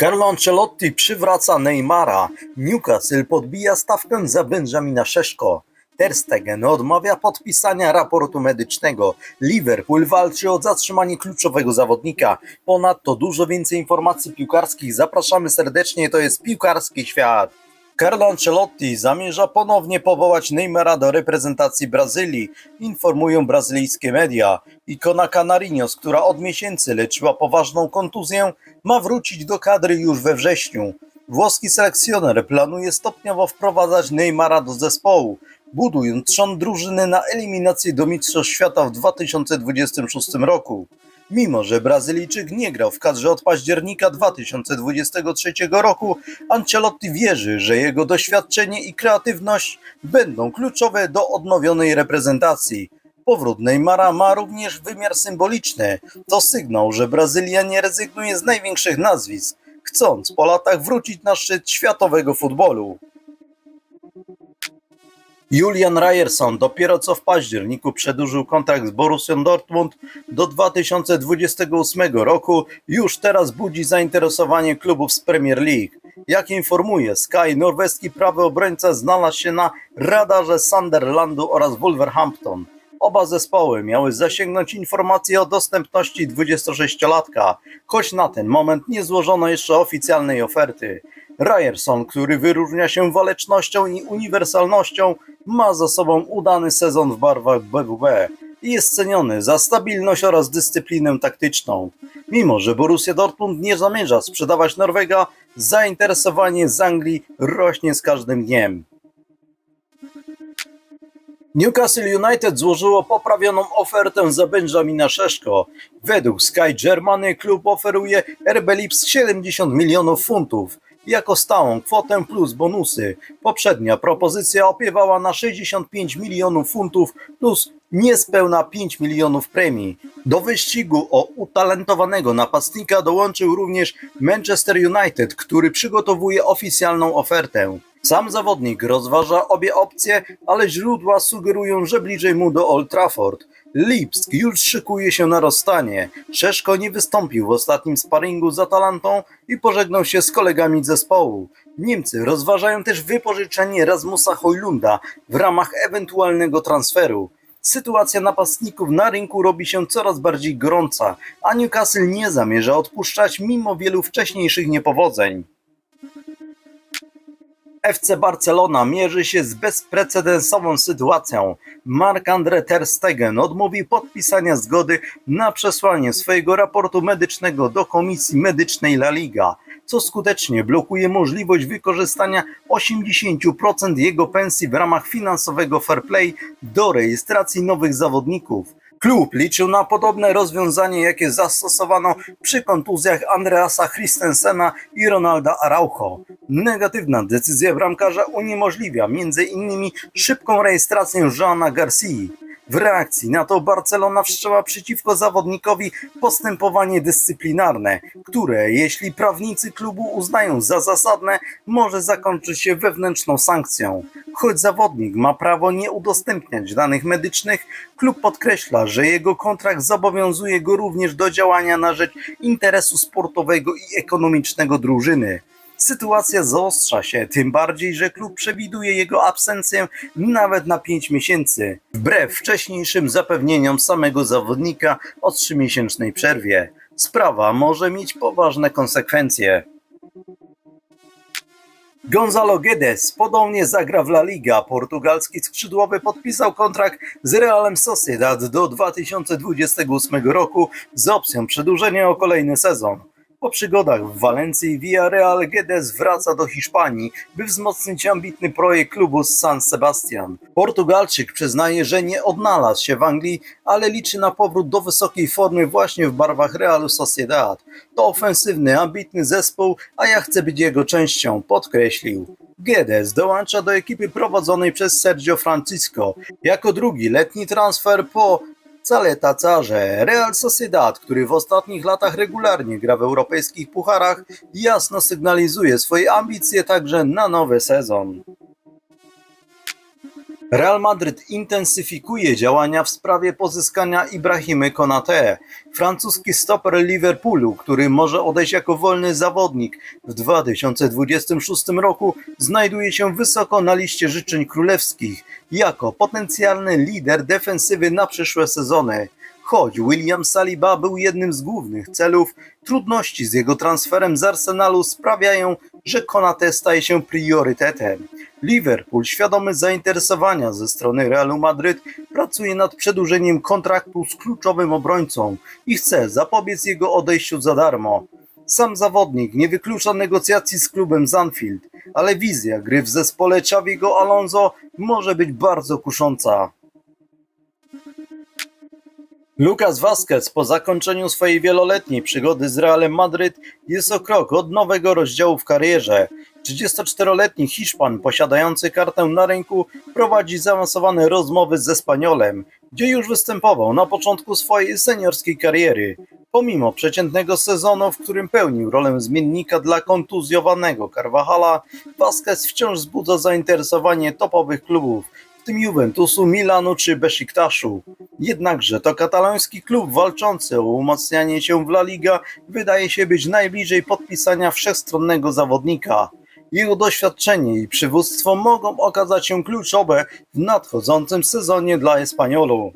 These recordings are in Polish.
Carlo Ancelotti przywraca Neymara. Newcastle podbija stawkę za Benjamina Szeszko. Ter Stegen odmawia podpisania raportu medycznego. Liverpool walczy o zatrzymanie kluczowego zawodnika. Ponadto dużo więcej informacji piłkarskich. Zapraszamy serdecznie, to jest Piłkarski Świat. Carlo Ancelotti zamierza ponownie powołać Neymara do reprezentacji Brazylii, informują brazylijskie media. Ikona Canarinos, która od miesięcy leczyła poważną kontuzję, ma wrócić do kadry już we wrześniu. Włoski selekcjoner planuje stopniowo wprowadzać Neymara do zespołu, budując trzon drużyny na eliminację do Mistrzostw Świata w 2026 roku. Mimo, że Brazylijczyk nie grał w kadrze od października 2023 roku, Ancelotti wierzy, że jego doświadczenie i kreatywność będą kluczowe do odnowionej reprezentacji. Powrót Neymara ma również wymiar symboliczny. To sygnał, że Brazylia nie rezygnuje z największych nazwisk, chcąc po latach wrócić na szczyt światowego futbolu. Julian Ryerson dopiero co w październiku przedłużył kontrakt z Borussią Dortmund do 2028 roku. Już teraz budzi zainteresowanie klubów z Premier League. Jak informuje Sky, norweski prawy obrońca znalazł się na radarze Sunderlandu oraz Wolverhampton. Oba zespoły miały zasięgnąć informacji o dostępności 26-latka, choć na ten moment nie złożono jeszcze oficjalnej oferty. Ryerson, który wyróżnia się walecznością i uniwersalnością, ma za sobą udany sezon w barwach BWB i jest ceniony za stabilność oraz dyscyplinę taktyczną. Mimo, że Borussia Dortmund nie zamierza sprzedawać Norwega, zainteresowanie z Anglii rośnie z każdym dniem. Newcastle United złożyło poprawioną ofertę za Benjamina Szeszko. Według Sky Germany klub oferuje RB Leipzig 70 milionów funtów jako stałą kwotę plus bonusy. Poprzednia propozycja opiewała na 65 milionów funtów plus niespełna 5 milionów premii. Do wyścigu o utalentowanego napastnika dołączył również Manchester United, który przygotowuje oficjalną ofertę. Sam zawodnik rozważa obie opcje, ale źródła sugerują, że bliżej mu do Old Trafford. Lipsk już szykuje się na rozstanie. Szeszko nie wystąpił w ostatnim sparingu z Atalantą i pożegnał się z kolegami zespołu. Niemcy rozważają też wypożyczenie Rasmusa Hojlunda w ramach ewentualnego transferu. Sytuacja napastników na rynku robi się coraz bardziej gorąca, a Newcastle nie zamierza odpuszczać mimo wielu wcześniejszych niepowodzeń. FC Barcelona mierzy się z bezprecedensową sytuacją. Marc-André Ter Stegen odmówił podpisania zgody na przesłanie swojego raportu medycznego do Komisji Medycznej La Liga, co skutecznie blokuje możliwość wykorzystania 80% jego pensji w ramach finansowego fair play do rejestracji nowych zawodników. Klub liczył na podobne rozwiązanie, jakie zastosowano przy kontuzjach Andreasa Christensena i Ronalda Araujo. Negatywna decyzja bramkarza uniemożliwia m.in. szybką rejestrację Joana Garcia. W reakcji na to Barcelona wszczęła przeciwko zawodnikowi postępowanie dyscyplinarne, które, jeśli prawnicy klubu uznają za zasadne, może zakończyć się wewnętrzną sankcją. Choć zawodnik ma prawo nie udostępniać danych medycznych, klub podkreśla, że jego kontrakt zobowiązuje go również do działania na rzecz interesu sportowego i ekonomicznego drużyny. Sytuacja zaostrza się, tym bardziej, że klub przewiduje jego absencję nawet na 5 miesięcy, wbrew wcześniejszym zapewnieniom samego zawodnika o 3-miesięcznej przerwie. Sprawa może mieć poważne konsekwencje. Gonzalo Guedes podobnie zagra w La Liga. Portugalski skrzydłowy podpisał kontrakt z Realem Sociedad do 2028 roku z opcją przedłużenia o kolejny sezon. Po przygodach w Walencji Villarreal Guedes wraca do Hiszpanii, by wzmocnić ambitny projekt klubu z San Sebastian. Portugalczyk przyznaje, że nie odnalazł się w Anglii, ale liczy na powrót do wysokiej formy właśnie w barwach Realu Sociedad. To ofensywny, ambitny zespół, a ja chcę być jego częścią, podkreślił. Guedes dołącza do ekipy prowadzonej przez Sergio Francisco jako drugi letni transfer po Caleta Carze. Real Sociedad, który w ostatnich latach regularnie gra w europejskich pucharach, jasno sygnalizuje swoje ambicje także na nowy sezon. Real Madryt intensyfikuje działania w sprawie pozyskania Ibrahimy Konate. Francuski stoper Liverpoolu, który może odejść jako wolny zawodnik w 2026 roku, znajduje się wysoko na liście życzeń królewskich jako potencjalny lider defensywy na przyszłe sezony. Choć William Saliba był jednym z głównych celów, trudności z jego transferem z Arsenalu sprawiają, że Konate staje się priorytetem. Liverpool, świadomy zainteresowania ze strony Realu Madryt, pracuje nad przedłużeniem kontraktu z kluczowym obrońcą i chce zapobiec jego odejściu za darmo. Sam zawodnik nie wyklucza negocjacji z klubem Zanfield, ale wizja gry w zespole Xaviego Alonso może być bardzo kusząca. Lucas Vazquez po zakończeniu swojej wieloletniej przygody z Realem Madryt jest o krok od nowego rozdziału w karierze. 34-letni Hiszpan posiadający kartę na rynku prowadzi zaawansowane rozmowy z Espaniolem, gdzie już występował na początku swojej seniorskiej kariery. Pomimo przeciętnego sezonu, w którym pełnił rolę zmiennika dla kontuzjowanego Carvajala, Vazquez wciąż wzbudza zainteresowanie topowych klubów, w tym Juventusu, Milanu czy Besiktaszu. Jednakże to kataloński klub walczący o umacnianie się w La Liga wydaje się być najbliżej podpisania wszechstronnego zawodnika. Jego doświadczenie i przywództwo mogą okazać się kluczowe w nadchodzącym sezonie dla Espaniolu.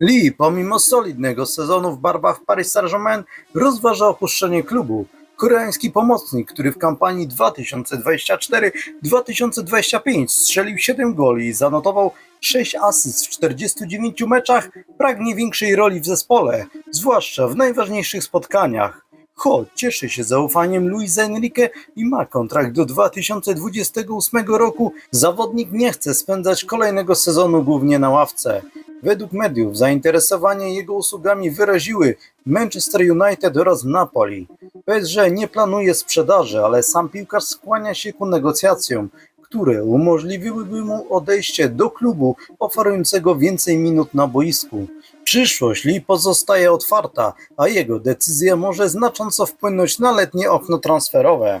Lee, pomimo solidnego sezonu w barwach Paris Saint-Germain, rozważa opuszczenie klubu. Koreański pomocnik, który w kampanii 2024-2025 strzelił 7 goli i zanotował 6 asyst w 49 meczach, pragnie większej roli w zespole, zwłaszcza w najważniejszych spotkaniach. Choć cieszy się zaufaniem Luisa Enrique i ma kontrakt do 2028 roku, zawodnik nie chce spędzać kolejnego sezonu głównie na ławce. Według mediów zainteresowanie jego usługami wyraziły Manchester United oraz Napoli. PSG nie planuje sprzedaży, ale sam piłkarz skłania się ku negocjacjom, które umożliwiłyby mu odejście do klubu oferującego więcej minut na boisku. Przyszłość Lee pozostaje otwarta, a jego decyzja może znacząco wpłynąć na letnie okno transferowe.